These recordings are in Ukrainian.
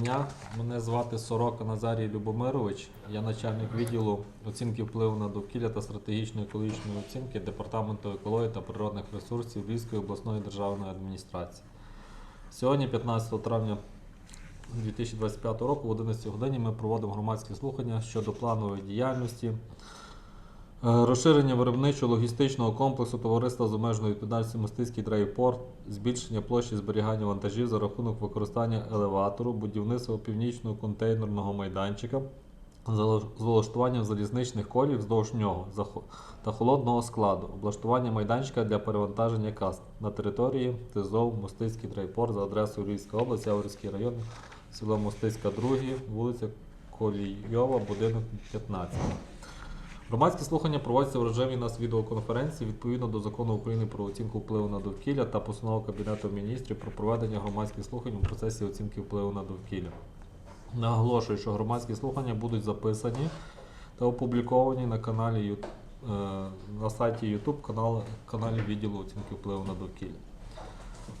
дня. Мене звати Сорока Назарій Любомирович. Я начальник відділу оцінки впливу на довкілля та стратегічної екологічної оцінки Департаменту екології та природних ресурсів Львівської обласної державної адміністрації. Сьогодні, 15 травня 2025 року, в 11 годині ми проводимо громадські слухання щодо планової діяльності. Е, Розширення виробничо-логістичного комплексу товариства з обмеженою відповідальністю Мостицький драйвпорт, збільшення площі зберігання вантажів за рахунок використання елеватору, будівництво північного контейнерного майданчика з залізничних колій вздовж нього та холодного складу, облаштування майданчика для перевантаження каст на території ТЗОВ Мостицький драйвпорт за адресою Львівська область, Яворівський район, село Мостицька, 2, вулиця Колійова, будинок 15. Громадські слухання проводяться в режимі нас відеоконференції відповідно до закону України про оцінку впливу на довкілля та постанови Кабінету міністрів про проведення громадських слухань у процесі оцінки впливу на довкілля. Наголошую, що громадські слухання будуть записані та опубліковані на каналі е, на сайті YouTube канал, каналі відділу оцінки впливу на довкілля.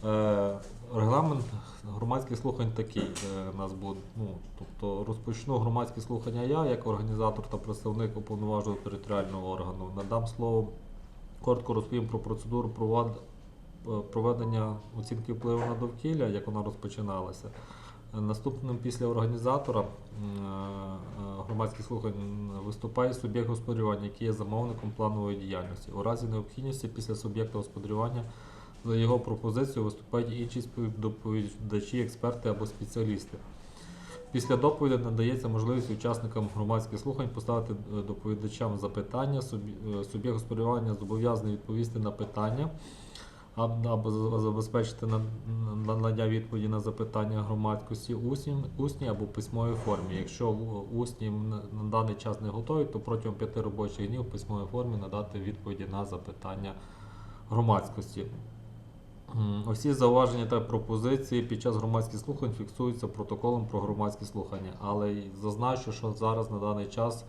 Е, Регламент громадських слухань такий. е, Нас буде, ну, тобто розпочну громадські слухання я, як організатор та представник уповноваженого територіального органу. Надам слово, коротко розповім про процедуру е, проведення оцінки впливу на довкілля, як вона розпочиналася. Наступним після організатора е, громадських слухань виступає суб'єкт господарювання, який є замовником планової діяльності. У разі необхідності після суб'єкта господарювання за його пропозицією виступають інші співдоповідачі, експерти або спеціалісти. Після доповіді надається можливість учасникам громадських слухань поставити е, доповідачам запитання. Е, Суб'єкт господарювання зобов'язаний відповісти на питання або забезпечити на- на- надання відповіді на запитання громадськості усні, або письмовій формі. Якщо усні на даний час не готові, то протягом п'яти робочих днів в письмовій формі надати відповіді на запитання громадськості. Усі зауваження та пропозиції під час громадських слухань фіксуються протоколом про громадські слухання. Але зазначу, що зараз на даний час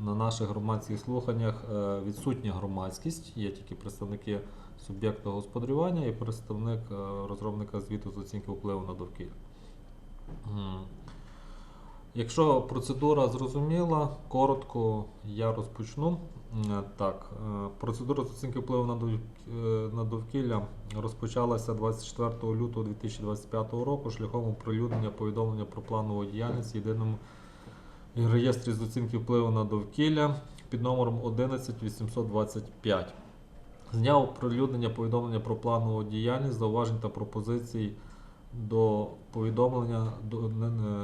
на наших громадських слуханнях е, відсутня громадськість, є тільки представники суб'єкта господарювання і представник е, розробника звіту з оцінки впливу на довкілля. Якщо процедура зрозуміла, коротко я розпочну. М, Так, е, процедура з оцінки впливу на е, довкілля розпочалася 24 лютого 2025 року шляхом оприлюднення повідомлення про планову діяльність в єдиному реєстрі з оцінки впливу на довкілля під номером 11825. З дня оприлюднення повідомлення про планову діяльність, зауважень та пропозицій до повідомлення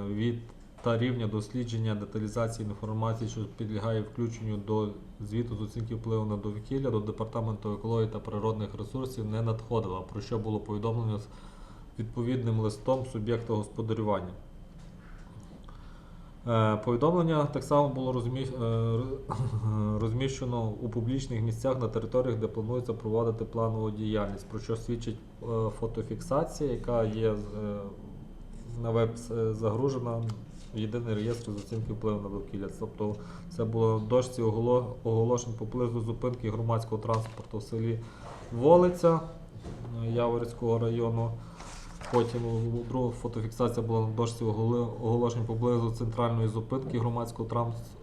від та рівня дослідження деталізації інформації, що підлягає включенню до звіту з оцінки впливу на довкілля до Департаменту екології та природних ресурсів не надходила, про що було повідомлено з відповідним листом суб'єкта господарювання. Е, Повідомлення так само було е, розміщено у публічних місцях на територіях, де планується проводити планову діяльність, про що свідчить е, фотофіксація, яка є на веб загружена єдиний реєстр з оцінки впливу на довкілля. Тобто це було дошці оголошень поблизу зупинки громадського транспорту в селі Волиця е, Яворівського району. Потім друга фотофіксація була на дошці оголошень поблизу центральної зупинки громадського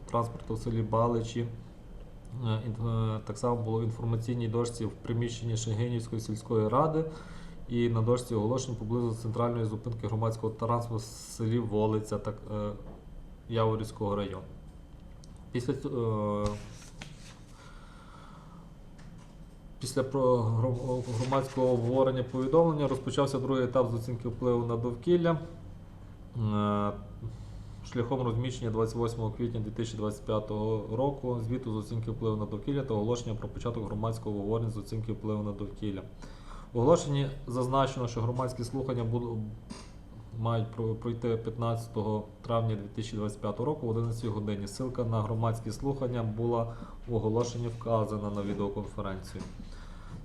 транспорту в селі Баличі. Е, е, Так само було в інформаційній дошці в приміщенні Шегинівської сільської ради і на дошці оголошень поблизу центральної зупинки громадського транспорту в селі Волиця так, е, Яворівського району. Після е, Після громадського обговорення повідомлення розпочався другий етап з оцінки впливу на довкілля. Е, Шляхом розміщення 28 квітня 2025 року звіту з оцінки впливу на довкілля та оголошення про початок громадського обговорення з оцінки впливу на довкілля. Оголошенні зазначено, що громадські слухання будуть мають пройти 15 травня 2025 року в 11 годині. Ссылка на громадські слухання була в оголошенні вказана на відеоконференцію.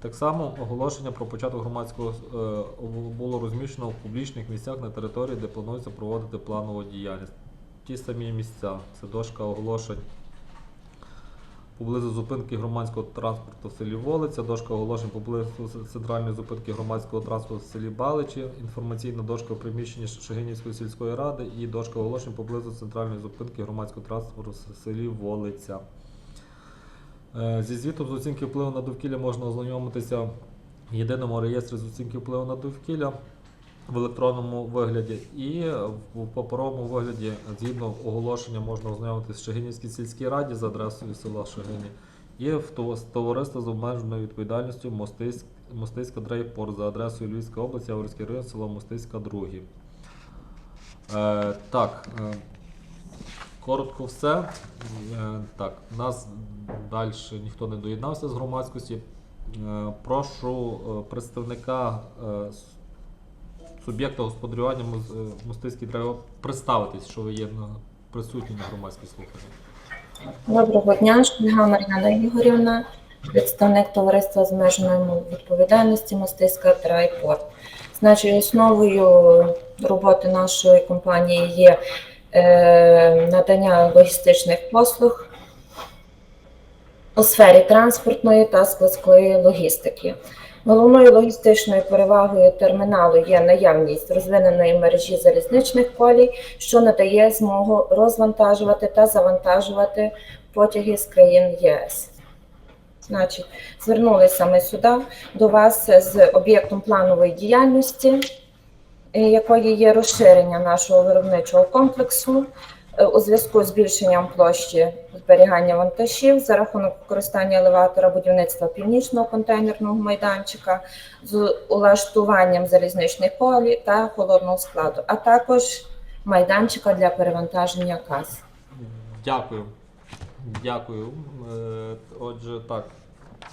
Так само оголошення про початок громадського е, було розміщено в публічних місцях на території, де планується проводити планову діяльність. Ті самі місця, це дошка оголошень поблизу зупинки громадського транспорту в селі Волиця, дошка оголошень поблизу центральної зупинки громадського транспорту в селі Баличі, інформаційна дошка у приміщенні Шагинівської сільської ради і дошка оголошень поблизу центральної зупинки громадського транспорту в селі Волиця. Е, Зі звітом з оцінки впливу на довкілля можна ознайомитися в єдиному реєстрі з оцінки впливу на довкілля в електронному вигляді і в паперовому вигляді згідно оголошення можна ознайомитися в Шагинівській сільській раді за адресою села Шагині і в товариство з обмеженою відповідальністю Мостиськ, Мостиська Дрейпорт за адресою Львівська область, Яворський район, село Мостиська, 2. Е, так, е, коротко все. Е, так, нас далі ніхто не доєднався з громадськості. Е, прошу е, представника е, суб'єкта господарювання е, треба представитись, що ви є на присутні на громадській слуханні. Доброго дня, Шпильга Мар'яна Ігорівна, представник товариства з обмеженою відповідальності Мостиська Трайпорт. Значить, основою роботи нашої компанії є е, надання логістичних послуг у сфері транспортної та складської логістики. Головною логістичною перевагою терміналу є наявність розвиненої мережі залізничних колій, що надає змогу розвантажувати та завантажувати потяги з країн ЄС. Значить, звернулися ми сюди до вас з об'єктом планової діяльності, якої є розширення нашого виробничого комплексу у зв'язку з збільшенням площі зберігання вантажів за рахунок використання елеватора будівництва північного контейнерного майданчика з улаштуванням залізничних колій та холодного складу, а також майданчика для перевантаження каз. Дякую. Дякую. Е, Отже, так.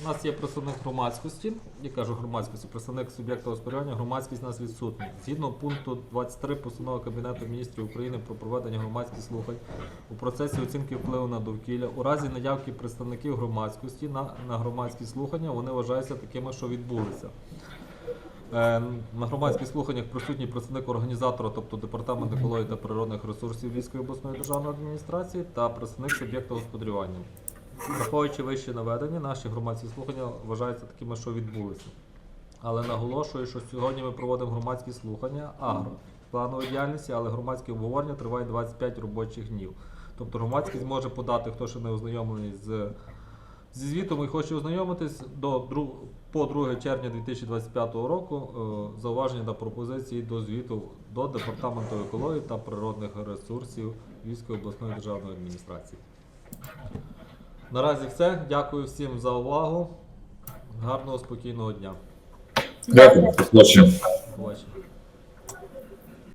У нас є представник громадськості, я кажу громадськості, представник суб'єкта господарювання, громадськість у нас відсутня. Згідно пункту 23 постанови Кабінету міністрів України про проведення громадських слухань у процесі оцінки впливу на довкілля, у разі наявки представників громадськості на, на громадські слухання, вони вважаються такими, що відбулися. Е, На громадських слуханнях присутній представник організатора, тобто департамент екології та природних ресурсів Львівської обласної державної адміністрації та представник суб'єкта господарювання. Враховуючи вище наведення, наші громадські слухання вважаються такими, що відбулися. Але наголошую, що сьогодні ми проводимо громадські слухання агро планової діяльності, але громадське обговорення триває 25 робочих днів. Тобто громадськість може подати, хто ще не ознайомлений з Зі звітом і хоче ознайомитись до по 2 червня 2025 року е, зауваження та пропозиції до звіту до Департаменту екології та природних ресурсів Львівської обласної державної адміністрації. Наразі все. Дякую всім за увагу. Гарного спокійного дня. Дякую. Побачення.